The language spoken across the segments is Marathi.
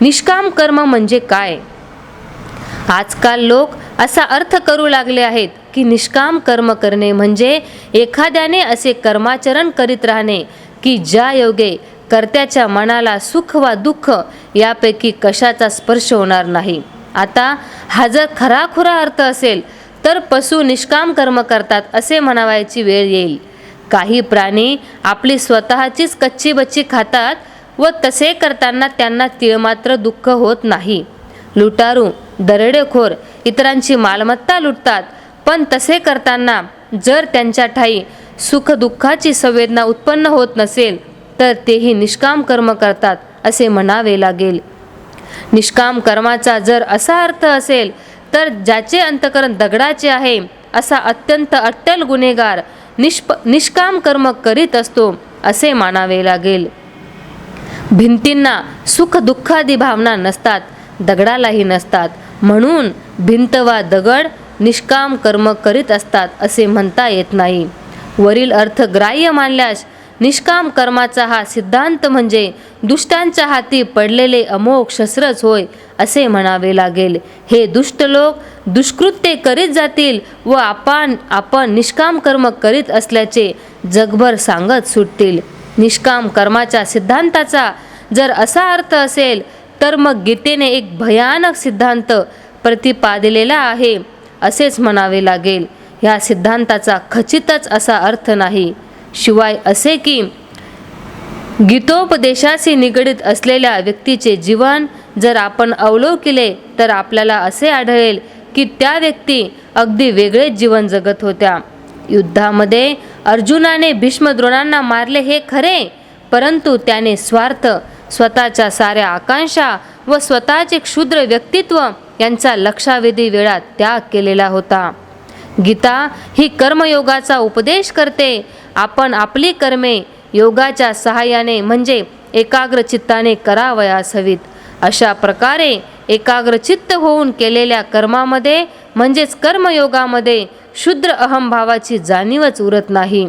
निष्काम कर्म म्हणजे काय? आजकाल लोक असा अर्थ करू लागले आहेत की निष्काम कर्म करणे म्हणजे एखाद्याने असे कर्माचरण करीत राहणे की ज्या योगे कर्त्याच्या मनाला सुख वा दुःख यापैकी कशाचा स्पर्श होणार नाही. आता हा जर खराखुरा अर्थ असेल तर पशु निष्काम कर्म करतात असे म्हणावायची वेळ येईल. काही प्राणी आपली स्वतःचीच कच्ची बच्ची खातात व तसे करताना त्यांना तिळमात्र दुःख होत नाही. लुटारू दरडेखोर इतरांची मालमत्ता लुटतात पण तसे करताना जर त्यांच्या ठाई सुखदुःखाची संवेदना उत्पन्न होत नसेल तर तेही निष्काम कर्म करतात असे म्हणावे लागेल. निष्काम कर्माचा जर असा अर्थ असेल तर ज्याचे अंतकरण दगडाचे आहे असा अत्यंत अट्टल गुन्हेगार निष्प निष्काम कर्म करीत असतो असे मानावे लागेल. भिंतींना सुख दुःखादी भावना नसतात दगडालाही नसतात. म्हणून भिंत वा दगड निष्काम कर्म करीत असतात असे म्हणता येत नाही. वरील अर्थ ग्राह्य मानल्यास निष्काम कर्माचा हा सिद्धांत म्हणजे दुष्टांच्या हाती पडलेले अमोघ शस्त्रच होय असे म्हणावे लागेल. हे दुष्ट लोक दुष्कृत्य करीत जातील व आपण आपण निष्काम कर्म करीत असल्याचे जगभर सांगत सुटतील. निष्काम कर्माच्या सिद्धांताचा. जर असा अर्थ असेल तर मग गीतेने एक भयानक सिद्धांत प्रतिपादिलेला आहे असेच म्हणावे लागेल. ह्या सिद्धांताचा खचितच असा अर्थ नाही. शिवाय असे की गीतोपदेशाशी निगडीत असलेल्या व्यक्तीचे जीवन जर आपण अवलोकिले तर आपल्याला असे आढळेल की त्या व्यक्ती अगदी वेगळेच जीवन जगत होत्या. युद्धामध्ये अर्जुनाने भीष्मद्रोणांना मारले हे खरे परंतु त्याने स्वार्थ स्वतःच्या साऱ्या आकांक्षा व स्वतःचे क्षुद्र व्यक्तित्व यांचा लक्षावेधी वेळा त्याग केलेला होता. गीता ही कर्मयोगाचा उपदेश करते. आपण आपली कर्मे योगाच्या सहाय्याने म्हणजे एकाग्र चित्ताने करावयास हवीत. अशा प्रकारे एकाग्रचित्त होऊन केलेल्या कर्मामध्ये म्हणजेच कर्मयोगामध्ये शुद्र अहमभावाची जाणीवच उरत नाही.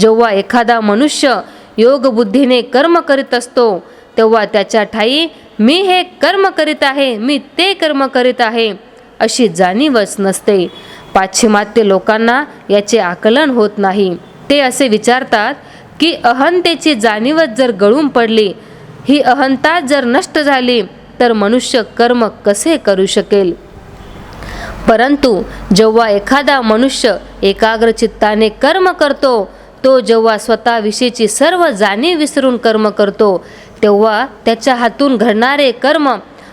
जेव्हा एखादा मनुष्य योगबुद्धीने कर्म करीत असतो तेव्हा त्याच्या ठाई मी हे कर्म करीत आहे मी ते कर्म करीत आहे अशी जाणीवच नसते. पाश्चिमात्य लोकांना याचे आकलन होत नाही. ते असे विचारतात की अहंतेची जाणीवच जर गळून पडली ही अहंता जर नष्ट झाली तर मनुष्य कर्म कसे करू शकेल? परंतु जेव्हा एखादा मनुष्य एकाग्रचित्ताने कर्म करतो तो जेव्हा स्वतःविषयीची सर्व जाणीव विसरून कर्म करतो तेव्हा त्याच्या हातून घडणारे कर्म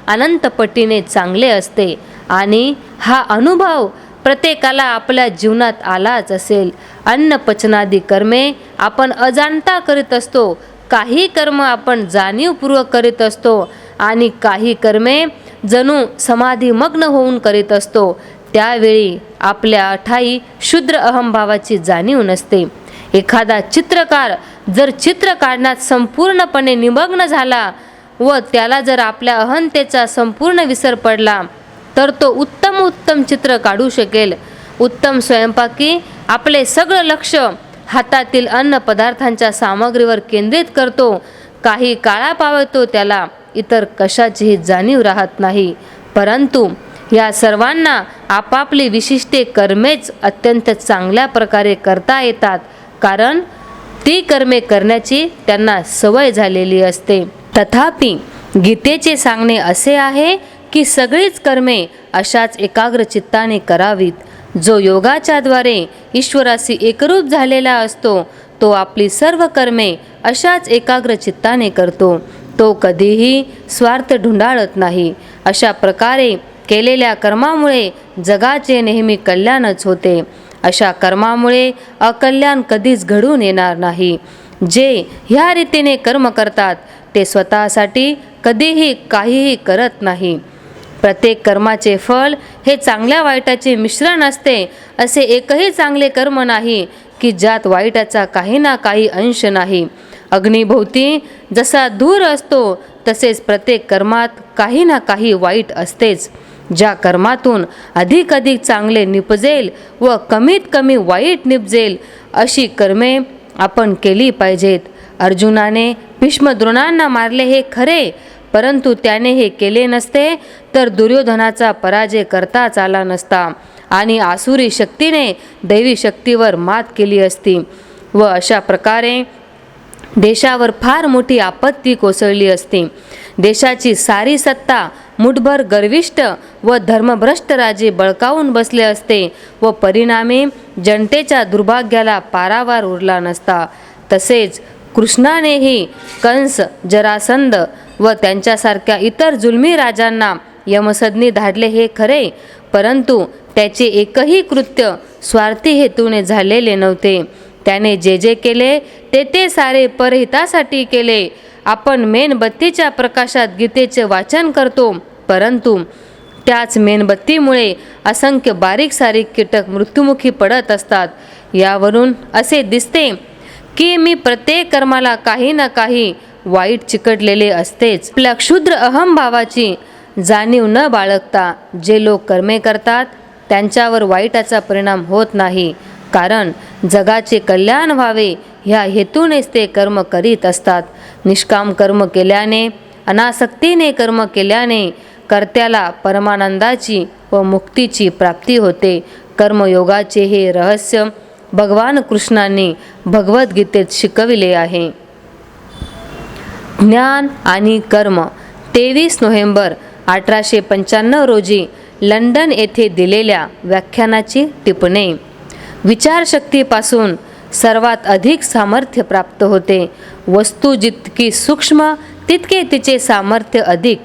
अनंतपटीने चांगले असते आणि हा अनुभव प्रत्येकाला आपल्या जीवनात आलाच असेल. अन्न पचनादी कर्मे आपण अजाणता करीत असतो काही कर्म आपण जाणीवपूर्वक करीत असतो आणि काही कर्मे जणू समाधीमग्न होऊन करीत असतो. त्यावेळी आपल्या ठाई शुद्र अहमभावाची जाणीव नसते. एखादा चित्रकार जर चित्र काढण्यात संपूर्णपणे निमग्न झाला व त्याला जर आपल्या अहंतेचा संपूर्ण विसर पडला तर तो उत्तम उत्तम चित्र काढू शकेल. उत्तम स्वयंपाकी आपले सगळं लक्ष हातातील अन्न पदार्थांच्या सामग्रीवर केंद्रित करतो. काही काळा पावतो त्याला. इतर कशाचीही जाणीव राहत नाही. परंतु या सर्वांना आपापली विशिष्टे कर्मेच अत्यंत चांगल्या प्रकारे करता येतात. कारण ती कर्मे करण्याची त्यांना सवय झालेली असते. तथापि गीतेचे सांगणे असे आहे की सगळीच कर्मे अशाच एकाग्र चित्ताने करावीत. जो योगाच्याद्वारे ईश्वराशी एकरूप झालेला असतो तो आपली सर्व कर्मे अशाच एकाग्र चित्ताने करतो. तो कधीही स्वार्थ ढुंडाळत नाही. अशा प्रकारे केलेल्या कर्मामुळे जगाचे नेहमी कल्याणच होते. अशा कर्मामुळे अकल्याण कधीच घडून येणार नाही. जे ह्या रीतीने कर्म करतात ते स्वतःसाठी कधीही काहीही करत नाही. प्रत्येक कर्माचे फल हे चांगल्या वाईटाचे मिश्रण असते असे एकही चांगले कर्म नाही की ज्यात वाईटाचा काही ना काही अंश नाही. अग्निभोवती जसा धूर असतो तसेच प्रत्येक कर्मात काही ना काही वाईट असतेच. ज्या कर्मातून अधिक अधिक चांगले निपजेल व कमीत कमी वाईट निपजेल अशी कर्मे आपण केली पाहिजेत. अर्जुनाने भीष्मद्रोणांना मारले हे खरे परंतु त्याने हे केले नसते तर दुर्योधनाचा पराजय करताच आला नसता. आणि आसुरी शक्तीने दैवी शक्तीवर मात केली असती. व अशा प्रकारे देशावर फार मोठी आपत्ती कोसळली असती. देशाची सारी सत्ता मुठभर गर्विष्ट व धर्मभ्रष्ट राजे बळकावून बसले असते व परिणामी जनतेच्या दुर्भाग्याला पारावार उरला नसता. तसेच कृष्णानेही कंस जरासंध व त्यांच्यासारख्या इतर जुलमी राजांना यमसदनी धाडले हे खरे परंतु त्याचे एकही कृत्य स्वार्थी हेतूने झालेले नव्हते. त्याने जे जे केले ते ते सारे परहितासाठी केले. आपण मेणबत्तीच्या प्रकाशात गीतेचे वाचन करतो परंतु त्याच मेणबत्तीमुळे असंख्य बारीक सारीक कीटक मृत्युमुखी पडत असतात. यावरून असे दिसते की मी प्रत्येक कर्माला काही ना काही वाईट चिकटलेले असतेच. आपल्या क्षुद्र अहमभावाची जाणीव न बाळगता जे लोक कर्मे करतात त्यांच्यावर वाईटाचा परिणाम होत नाही. कारण जगाचे कल्याण व्हावे ह्या हेतूनेच ते कर्म करीत असतात. निष्काम कर्म केल्याने अनासक्तीने कर्म केल्याने कर्त्याला परमानंदाची व मुक्तीची प्राप्ती होते. कर्मयोगाचे हे रहस्य भगवान कृष्णांनी भगवद्गीतेत शिकविले आहे. ज्ञान आणि कर्म तेवीस नोव्हेंबर अठराशे पंच्याण्णव रोजी लंडन येथे दिलेल्या व्याख्यानाची टिपणे. विचारशक्तीपासून सर्वात अधिक सामर्थ्य प्राप्त होते. वस्तू जितकी सूक्ष्म तितके तिचे सामर्थ्य अधिक.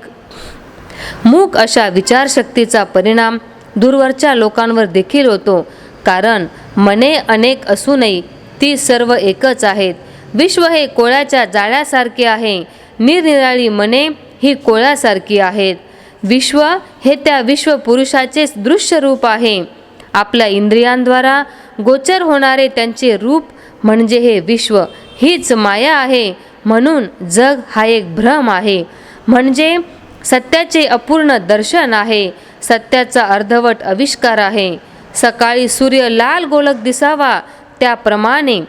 मूक अशा विचारशक्तीचा परिणाम दूरवरच्या लोकांवर देखील होतो कारण मने अनेक असूनही ती सर्व एकच आहेत. विश्व हे कोळ्याच्या जाळ्यासारखे आहे निरनिराळी मने ही कोळ्यासारखी आहेत. विश्व हे त्या विश्वपुरुषाचेच दृश्य रूप आहे. आपल्या इंद्रियांद्वारा गोचर होणारे त्यांचे रूप म्हणजे हे विश्व. हीच माया आहे म्हणून जग हा एक भ्रम आहे. म्हणजे सत्याचे अपूर्ण दर्शन आहे. सत्याचा अर्धवट आविष्कार आहे. सकाळी सूर्य लाल गोलक दिसावा त्याप्रमाणे.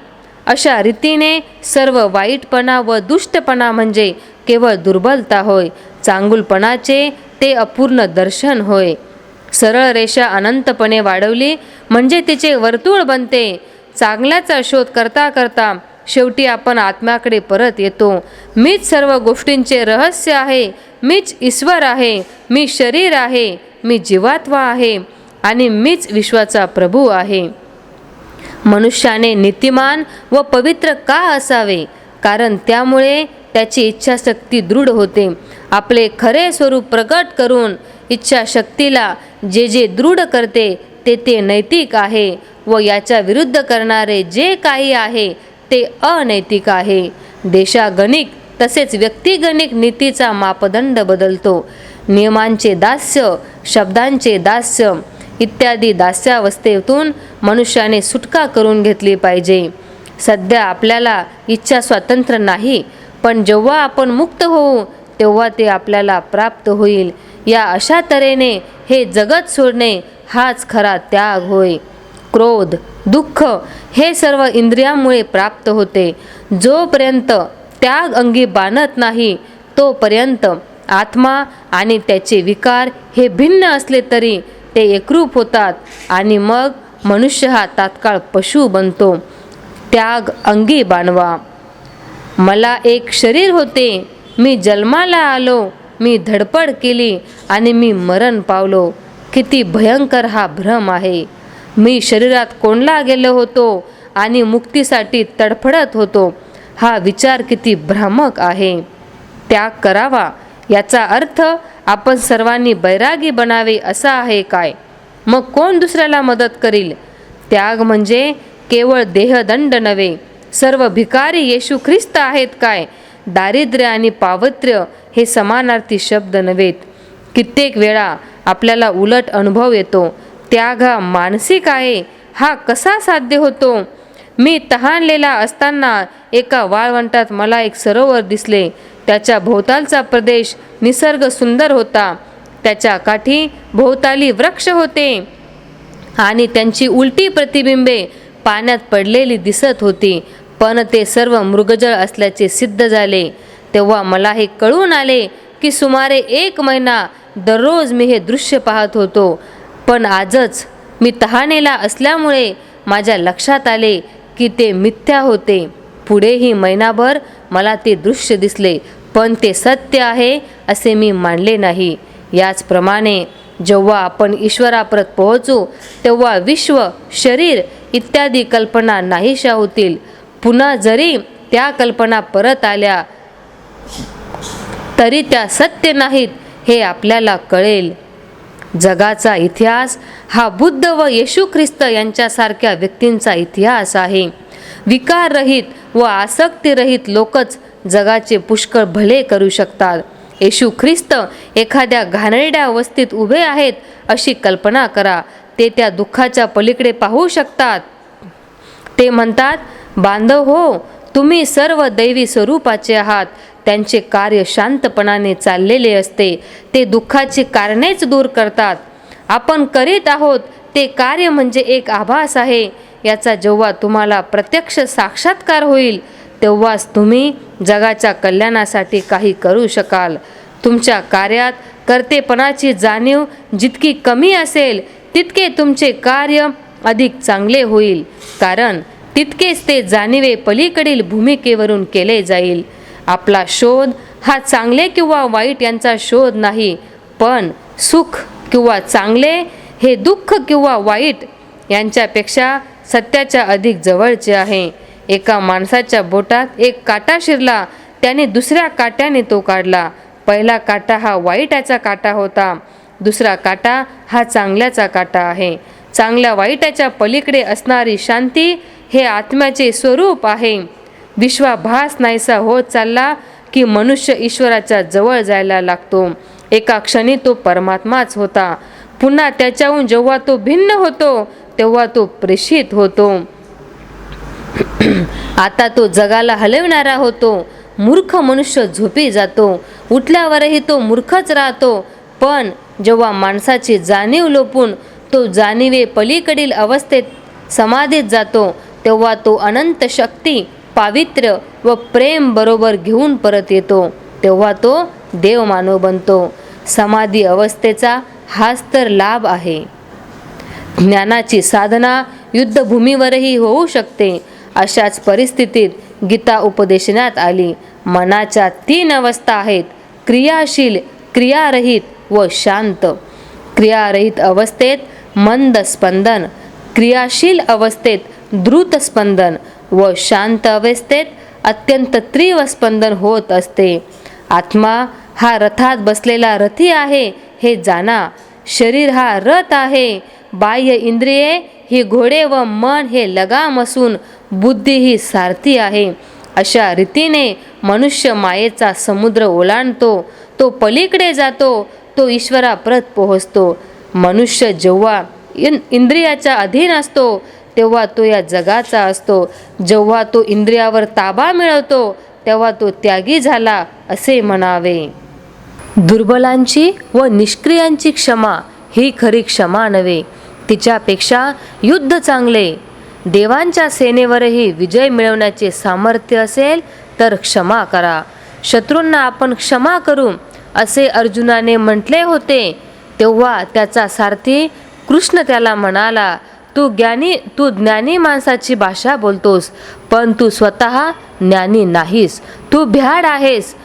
अशा रीतीने सर्व वाईटपणा व दुष्टपणा म्हणजे केवळ दुर्बलता होय. चांगुलपणाचे ते अपूर्ण दर्शन होय. सरळ रेषा अनंतपणे वाढवली. म्हणजे तिचे वर्तुळ बनते. चांगल्याचा शोध करता करता शेवटी आपण आत्म्याकडे परत येतो. मीच सर्व गोष्टींचे रहस्य आहे. मीच ईश्वर आहे. मी शरीर आहे. मी जीवात्मा आहे. आणि मीच विश्वाचा प्रभू आहे. मनुष्याने नीतिमान व पवित्र का असावे? कारण त्यामुळे त्याची इच्छाशक्ती दृढ होते. आपले खरे स्वरूप प्रकट करून इच्छाशक्तीला जे जे दृढ करते ते ते नैतिक आहे व याच्या विरुद्ध करणारे जे काही आहे ते अनैतिक आहे. देशागणिक तसेच व्यक्तिगणिक नीतीचा मापदंड बदलतो. नियमांचे दास्य शब्दांचे दास्य इत्यादी दास्यावस्थेतून मनुष्याने सुटका करून घेतली पाहिजे. सध्या आपल्याला इच्छा स्वातंत्र्य नाही पण जेव्हा आपण मुक्त होऊ तेव्हा ते आपल्याला प्राप्त होईल. या अशा तऱ्हेने हे जगत सोडणे हाच खरा त्याग होय. क्रोध दुःख हे सर्व इंद्रियामुळे प्राप्त होते. जोपर्यंत त्याग अंगी बाणत नाही तोपर्यंत आत्मा आणि त्याचे विकार हे भिन्न असले तरी ते एकरूप होतात आणि मग मनुष्य हा तात्काळ पशु बनतो. त्याग अंगी बाणवा. मला एक शरीर होते मी जन्माला आलो मी धडपड केली आणि मी मरण पावलो. किती भयंकर हा भ्रम आहे. मी शरीरात कोंडला गेलो होतो आणि मुक्तीसाठी तडफडत होतो. हा विचार किती भ्रामक आहे. त्याग करावा याचा अर्थ आपण सर्वांनी बैरागी बनावे असा आहे काय? मग कोण दुसऱ्याला मदत करील? त्याग म्हणजे केवळ देहदंड नव्हे सर्व भिकारी येशू ख्रिस्त आहेत काय? दारिद्र्य आणि पावत्र्य हे समानार्थी शब्द नव्हेत. कित्येक वेळा आपल्याला उलट अनुभव येतो त्याग हा मानसिक आहे हा कसा साध्य होतो? मी तहानलेला असताना एका वाळवंटात मला एक सरोवर दिसले. त्याच्या भोवतालचा प्रदेश निसर्ग सुंदर होता. त्याच्या काठी भोवताली वृक्ष होते. आणि त्यांची उलटी प्रतिबिंबे पाण्यात पडलेली दिसत होती. पण ते सर्व मृगजळ असल्याचे सिद्ध झाले. तेव्हा मला हे कळून आले की सुमारे एक महिना दररोज मी हे दृश्य पाहत होतो. पण आजच मी तहानेला असल्यामुळे माझ्या लक्षात आले की ते मिथ्या होते. पुढेही महिनाभर मला ते दृश्य दिसले पण ते सत्य आहे असे मी मानले नाही. याचप्रमाणे जेव्हा आपण ईश्वराप्रत पोहोचू तेव्हा विश्व शरीर इत्यादी कल्पना नाहीशा होतील. पुन्हा जरी त्या कल्पना परत आल्या तरी त्या सत्य नाहीत हे आपल्याला कळेल. जगाचा इतिहास हा बुद्ध व येशू ख्रिस्त यांच्यासारख्या व्यक्तींचा इतिहास आहे. विकाररहित व आसक्तीरहित लोकच जगाचे पुष्कळ भले करू शकतात. येशू ख्रिस्त एखाद्या घाणेरड्या अवस्थेत उभे आहेत अशी कल्पना करा. ते त्या दुःखाच्या पलीकडे पाहू शकतात. ते म्हणतात बांधव हो तुम्ही सर्व दैवी स्वरूपाचे आहात. त्यांचे कार्य शांतपणाने चाललेले असते. ते दुःखाची कारणेच दूर करतात. आपण करीत आहोत ते कार्य म्हणजे एक आभास आहे. याचा जेव्हा तुम्हाला प्रत्यक्ष साक्षात्कार होईल तेव्हाच तुम्ही जगाच्या कल्याणासाठी काही करू शकाल. तुमच्या कार्यात कर्तेपणाची जाणीव जितकी कमी असेल तितके तुमचे कार्य अधिक चांगले होईल. कारण तितकेच ते जाणीवे पलीकडील भूमिकेवरून केले जाईल. आपला शोध हा चांगले किंवा वाईट यांचा शोध नाही पण सुख किंवा चांगले हे दुःख किंवा वाईट यांच्यापेक्षा सत्याच्या अधिक जवळचे आहे. एका माणसाच्या बोटात एक काटा शिरला त्याने दुसऱ्या काट्याने तो काढला. पहिला काटा हा वाईटाचा काटा होता. दुसरा काटा हा चांगल्याचा काटा आहे. चांगल्या वाईटाच्या पलीकडे असणारी शांती हे आत्म्याचे स्वरूप आहे. विश्वाभास नाहीसा होत चालला की मनुष्य ईश्वराच्या जवळ जायला लागतो. एका क्षणी तो परमात्माच होता. पुन्हा त्याच्याहून जेव्हा तो भिन्न होतो तेव्हा तो प्रेषित होतो. आता तो जगाला हलवणारा होतो. मूर्ख मनुष्य झोपी जातो. उठल्यावरही तो मूर्खच राहतो. पण जेव्हा माणसाची जाणीव लोपून तो जाणीवे पलीकडील अवस्थेत समाधीत जातो तेव्हा तो अनंत शक्ती पावित्र्य व प्रेम बरोबर घेऊन परत येतो. तेव्हा तो देव मानव बनतो. समाधी अवस्थेचा हाच तर लाभ आहे. ज्ञानाची साधना युद्धभूमीवरही होऊ शकते. अशाच परिस्थितीत गीता उपदेशनात आली. मनाच्या तीन अवस्था आहेत. क्रियाशील क्रियारहित व शांत. क्रियारहित अवस्थेत मंद स्पंदन क्रियाशील अवस्थेत द्रुत स्पंदन व शांत अवस्थेत अत्यंत तीव्र स्पंदन होत असते. आत्मा हा रथात बसलेला रथी आहे हे जाणा. शरीर हा रथ आहे. बाह्य इंद्रिये ही घोडे व मन हे लगाम असून बुद्धी ही सारथी आहे. अशा रीतीने मनुष्य मायेचा समुद्र ओलांडतो तो पलीकडे जातो तो ईश्वराप्रत पोहोचतो. मनुष्य जेव्हा इन इंद्रियाच्या अधीन असतो तेव्हा तो या जगाचा असतो. जेव्हा तो इंद्रियावर ताबा मिळवतो तेव्हा तो त्यागी झाला असे म्हणावे. दुर्बलांची व निष्क्रियांची क्षमा ही खरी क्षमा नव्हे. तिच्यापेक्षा युद्ध चांगले. देवांच्या सेनेवरही विजय मिळवण्याचे सामर्थ्य असेल तर क्षमा करा. शत्रूंना आपण क्षमा करू असे अर्जुनाने म्हटले होते. तेव्हा त्याचा सारथी कृष्ण त्याला म्हणाला तू ज्ञानी तू ज्ञानी माणसाची भाषा बोलतोस पण तू स्वतः ज्ञानी नाहीस. तू भ्याड आहेस.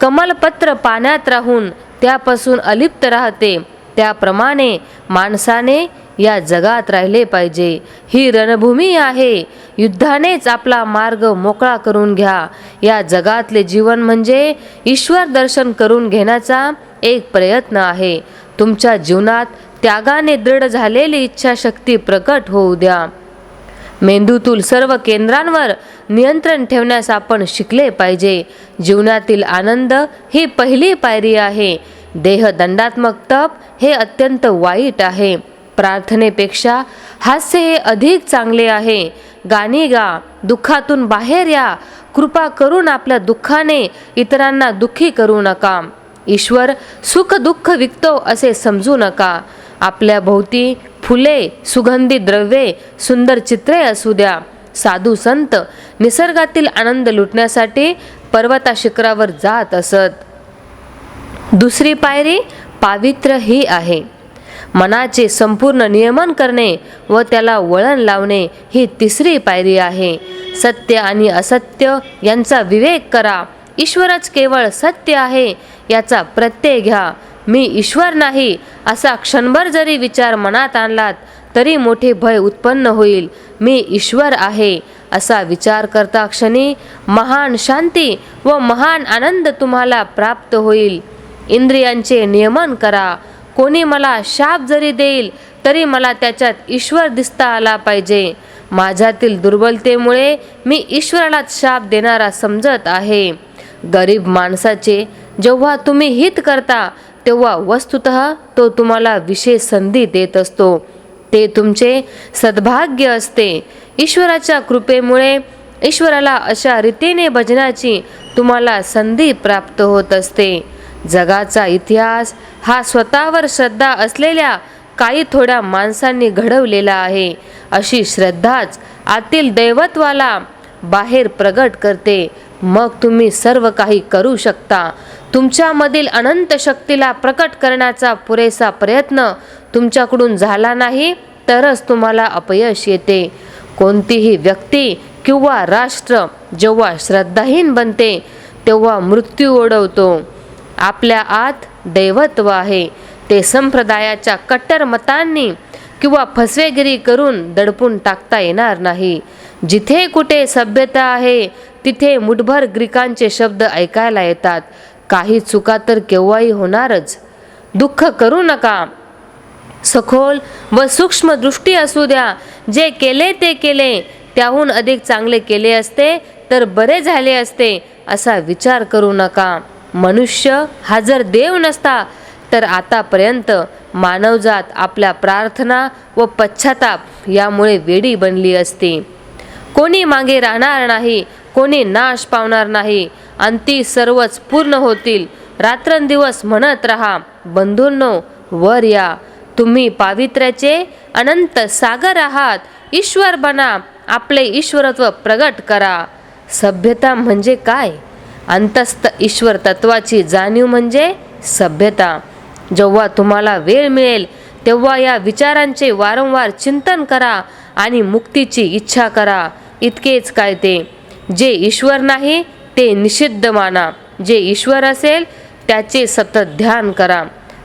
कमलपत्र पाण्यात राहून त्यापासून अलिप्त राहते. त्याप्रमाणे माणसाने या जगात राहिले पाहिजे. ही रणभूमी आहे. युद्धानेच आपला मार्ग मोकळा करून घ्या. या जगातले जीवन म्हणजे ईश्वर दर्शन करून घेण्याचा एक प्रयत्न आहे. तुमच्या जीवनात त्यागाने दृढ झालेली इच्छाशक्ती प्रकट होऊ द्या. मेंदूतील सर्व केंद्रांवर नियंत्रण ठेवण्यास आपण शिकले पाहिजे. जीवनातील आनंद ही पहिली पायरी आहे. देहदंडात्मक तप हे अत्यंत वाईट आहे. प्रार्थनेपेक्षा हास्य हे अधिक चांगले आहे. गाणी गा दुःखातून बाहेर या. कृपा करून आपल्या दुःखाने इतरांना दुःखी करू नका. ईश्वर सुख दुःख विकतो असे समजू नका. आपल्या भोवती फुले सुगंधी द्रव्ये सुंदर चित्रे असू द्या. साधू संत निसर्गातील आनंद लुटण्यासाठी पर्वता शिखरावर जात असत. दुसरी पायरी पावित्र्य ही आहे. मनाचे संपूर्ण नियमन करणे व त्याला वळण लावणे ही तिसरी पायरी आहे. सत्य आणि असत्य यांचा विवेक करा. ईश्वरच केवळ सत्य आहे याचा प्रत्यय घ्या. मी ईश्वर नाही असा क्षणभर जरी विचार मनात आणलात तरी मोठे भय उत्पन्न होईल. मी ईश्वर आहे असा विचार करता क्षणी महान शांती व महान आनंद तुम्हाला प्राप्त होईल. इंद्रियांचे नियमन करा. कोणी मला शाप जरी देईल तरी मला त्याच्यात ईश्वर दिसता आला पाहिजे. माझ्यातील दुर्बलतेमुळे मी ईश्वरालाच शाप देणारा समजत आहे. गरीब माणसाचे जेव्हा तुम्ही हित करता तेव्हा वस्तुत तो तुम्हाला विशेष संधी देत असतो. ते तुमचे सद्भाग्य असते. ईश्वराच्या कृपेमुळे ईश्वराला अशा रीतीने भजनाची तुम्हाला संधी प्राप्त होत असते. जगाचा इतिहास हा स्वतःवर श्रद्धा असलेल्या काही थोड्या माणसांनी घडवलेला आहे. अशी श्रद्धाच आतील दैवत्वाला बाहेर प्रगट करते. मग तुम्ही सर्व काही करू शकता. तुमच्यामधील अनंत शक्तीला प्रकट करण्याचा पुरेसा प्रयत्न तुमच्याकडून झाला नाही तरच तुम्हाला अपयश येते. कोणतीही व्यक्ती किंवा राष्ट्र जेव्हा श्रद्धाहीन बनते तेव्हा मृत्यू ओढवतो. आपल्या आत दैवत्व आहे. ते संप्रदायाच्या कट्टर मतांनी किंवा फसवेगिरी करून दडपून टाकता येणार नाही. जिथे कुठे सभ्यता आहे तिथे मुठभर ग्रीकांचे शब्द ऐकायला येतात. काही चुका तर केव्हाही होणारच. दुःख करू नका. सखोल व सूक्ष्म दृष्टी असू द्या. जे केले ते केले. त्याहून अधिक चांगले केले असते तर बरे झाले असते असा विचार करू नका. मनुष्य हा जर देव नसता तर आतापर्यंत मानवजात आपल्या प्रार्थना व पश्चाताप यामुळे वेडी बनली असती. कोणी मागे राहणार नाही कोणी नाश पावणार नाही अंती सर्वच पूर्ण होतील. रात्रंदिवस म्हणत राहा बंधूंनो वर या. तुम्ही पावित्र्याचे अनंत सागर आहात. ईश्वर बना आपले ईश्वरत्व प्रगट करा. सभ्यता म्हणजे काय? अंतस्थ ईश्वर तत्वाची जाणीव म्हणजे सभ्यता. जेव्हा तुम्हाला वेळ मिळेल तेव्हा या विचारांचे वारंवार चिंतन करा आणि मुक्तीची इच्छा करा. इतकेच काय ते. जे ईश्वर नाही ते निषिद्ध माना. जे ईश्वर असेल त्याचे सतत ध्यान करा.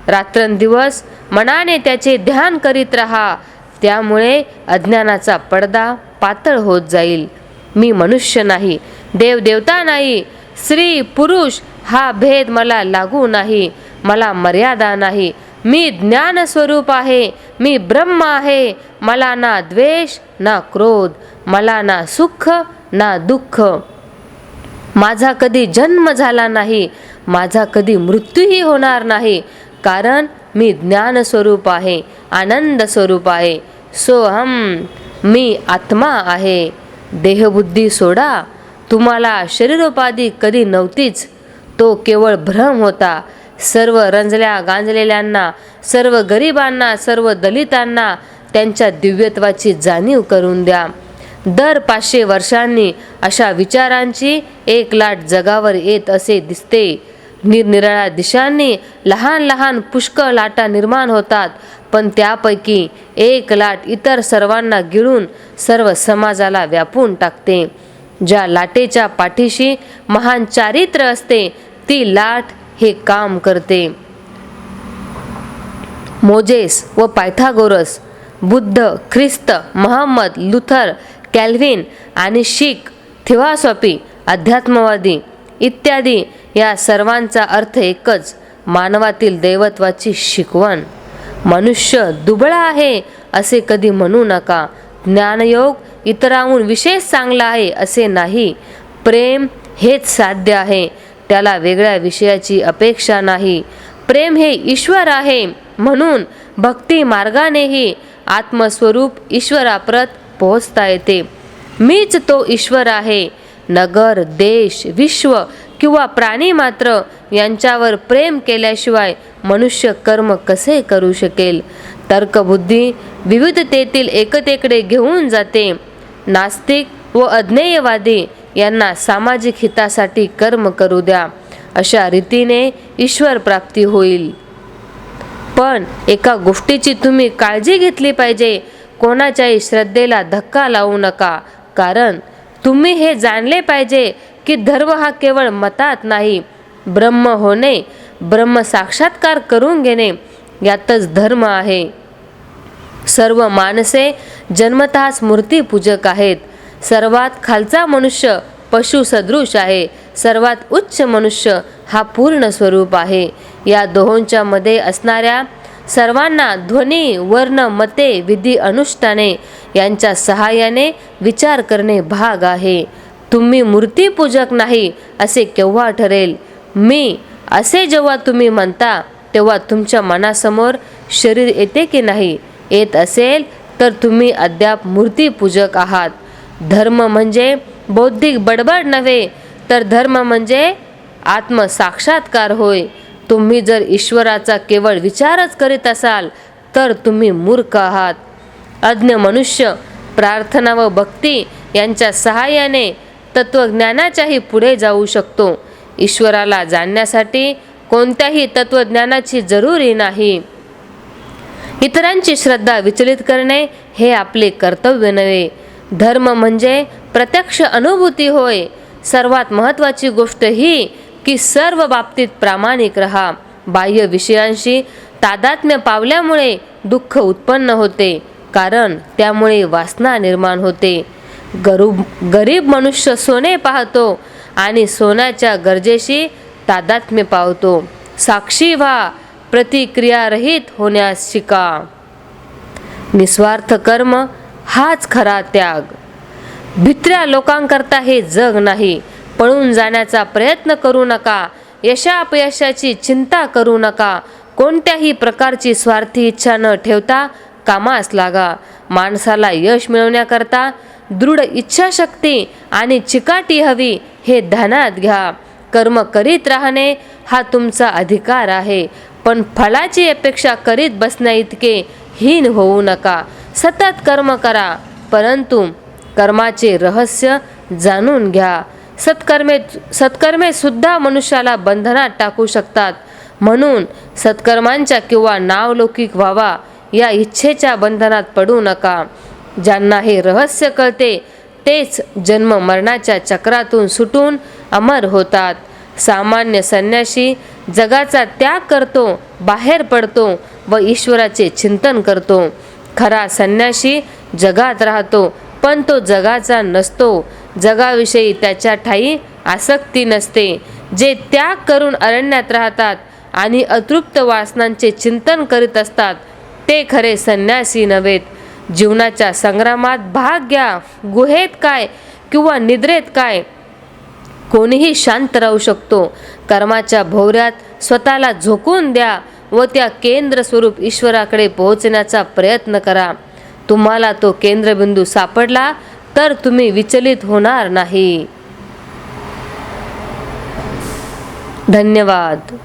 रात्रंदिवस मनाने त्याचे ध्यान करीत राहा. त्यामुळे अज्ञानाचा पडदा पातळ होत जाईल. मी मनुष्य नाही देवदेवता नाही स्त्री पुरुष हा भेद मला लागू नाही मला मर्यादा नाही. मी ज्ञान स्वरूप आहे मी ब्रह्म आहे मला ना द्वेष ना क्रोध मला ना सुख ना दुःख. माझा कधी जन्म झाला नाही माझा कधी मृत्यूही होणार नाही. कारण मी ज्ञान स्वरूप आहे आनंद स्वरूप आहे. सोहम मी आत्मा आहे. देहबुद्धी सोडा. तुम्हाला शरीरोपाधी कधी नव्हतीच. तो केवळ भ्रम होता. सर्व रंजल्या गांजलेल्यांना सर्व गरिबांना सर्व दलितांना त्यांच्या दिव्यत्वाची जाणीव करून द्या. दर पाचशे वर्षांनी अशा विचारांची एक लाट जगावर येत असे दिसते. निरनिराळ्या दिशांनी लहान लहान पुष्कळ लाटा निर्माण होतात पण त्यापैकी एक लाट इतर सर्वांना गिळून सर्व समाजाला व्यापून टाकते. ज्या लाटेच्या पाठीशी महान चारित्र्य असते ती लाट हे काम करते. मोजेस व Pythagoras Buddha Christ Muhammad Luther Calvin आणि शीख थिवासॉफी अध्यात्मवादी इत्यादी या सर्वांचा अर्थ एकच मानवातील दैवत्वाची शिकवण. मनुष्य दुबळा आहे असे कधी म्हणू नका. ज्ञानयोग इतरांहून विशेष चांगला आहे असे नाही. प्रेम हेच साध्य आहे त्याला वेगळ्या विषयाची अपेक्षा नाही. प्रेम हे ईश्वर आहे म्हणून भक्ती मार्गानेही आत्मस्वरूप ईश्वराप्रत पोहोचता येते. मीच तो ईश्वर आहे. नगर देश विश्व किंवा प्राणी मात्र यांच्यावर प्रेम केल्याशिवाय मनुष्य कर्म कसे करू शकेल? तर्कबुद्धी विविधतेतील एकतेकडे घेऊन जाते. नास्तिक व अज्ञेयवादी यांना सामाजिक हितासाठी कर्म करू द्या. अशा रीतीने ईश्वर प्राप्ती होईल. पण एका गोष्टीची तुम्ही काळजी घेतली पाहिजे. कोणाच्याही श्रद्धेला धक्का लावू नका. कारण तुम्ही हे जाणले पाहिजे की धर्म हा केवळ मतात नाही ब्रह्म होणे ब्रह्म साक्षात्कार करून घेणे यातच धर्म आहे. सर्व माणसे जन्मतःच मूर्तीपूजक आहेत. सर्वात खालचा मनुष्य पशुसदृश आहे. सर्वात उच्च मनुष्य हा पूर्ण स्वरूप आहे. या दोहोंच्या मध्ये असणाऱ्या सर्वांना ध्वनी वर्ण मते विधी अनुष्ठाने यांच्या सहाय्याने विचार करणे भाग आहे. तुम्ही मूर्तीपूजक नाही असे केव्हा ठरेल? मी असे जेव्हा तुम्ही म्हणता तेव्हा तुमच्या मनासमोर शरीर येते की नाही? येत असेल तर तुम्ही अद्याप मूर्तीपूजक आहात. धर्म म्हणजे बौद्धिक बडबड नव्हे तर धर्म म्हणजे आत्मसाक्षात्कार होय. तुम्ही जर ईश्वराचा केवळ विचारच करीत असाल तर तुम्ही मूर्ख आहात. अज्ञ मनुष्य प्रार्थना व भक्ती यांच्या सहाय्याने तत्वज्ञानाच्याही पुढे जाऊ शकतो. ईश्वराला जाणण्यासाठी कोणत्याही तत्वज्ञानाची जरुरी नाही. इतरांची श्रद्धा विचलित करणे हे आपले कर्तव्य नव्हे. धर्म म्हणजे प्रत्यक्ष अनुभूती होय. सर्वात महत्त्वाची गोष्ट ही की सर्व बाबतीत प्रामाणिक रहा. बाह्य विषयांशी तादात्म्य पावल्यामुळे दुःख उत्पन्न होते कारण त्यामुळे वासना निर्माण होते. गरीब गरीब मनुष्य सोने पाहतो आणि सोन्याच्या गरजेशी तादात्म्य पावतो. साक्षी व्हा प्रतिक्रियारहित होण्यास शिका. निस्वार्थ कर्म हाच खरा त्याग. भित्र्या लोकांकरता हे जग नाही पळून जाण्याचा प्रयत्न करू नका. यशा अपयशाची चिंता करू नका. कोणत्याही प्रकारची स्वार्थी इच्छा न ठेवता कामास लागा. माणसाला यश मिळवण्याकरता दृढ इच्छाशक्ती आणि चिकाटी हवी हे ध्यानात घ्या. कर्म करीत राहणे हा तुमचा अधिकार आहे. पण फळाची अपेक्षा करीत बसण्या इतके हीन होऊ नका. सतत कर्म करा. परंतु कर्माचे रहस्य जाणून घ्या. सत्कर्मे सत्कर्मे सुद्धा मनुष्याला बंधनात टाकू शकतात. म्हणून सत्कर्मांच्या किंवा नावलौकिक व्हावा या इच्छेच्या बंधनात पडू नका. ज्यांना हे रहस्य कळते तेच जन्म मरणाच्या चक्रातून सुटून अमर होतात. सामान्य संन्याशी जगाचा त्याग करतो बाहेर पडतो व ईश्वराचे चिंतन करतो. खरा संन्याशी जगात राहतो पण तो जगाचा नसतो. जगाविषयी त्याच्या ठाई आसक्ती नसते जे त्याग करून अरण्यात राहतात आणि अतृप्त वासनांचे चिंतन करीत असतात ते खरे संन्यासी नव्हेत. जीवनाच्या संग्रामात भाग घ्या गुहेत काय किंवा निद्रेत काय कोणीही शांत राहू शकतो. कर्माच्या भोवऱ्यात स्वतःला झोकून द्या व त्या केंद्र स्वरूप ईश्वराकडे पोहोचण्याचा प्रयत्न करा. तुम्हाला तो केंद्रबिंदू सापडला तर तुम्ही विचलित होणार नाही. धन्यवाद.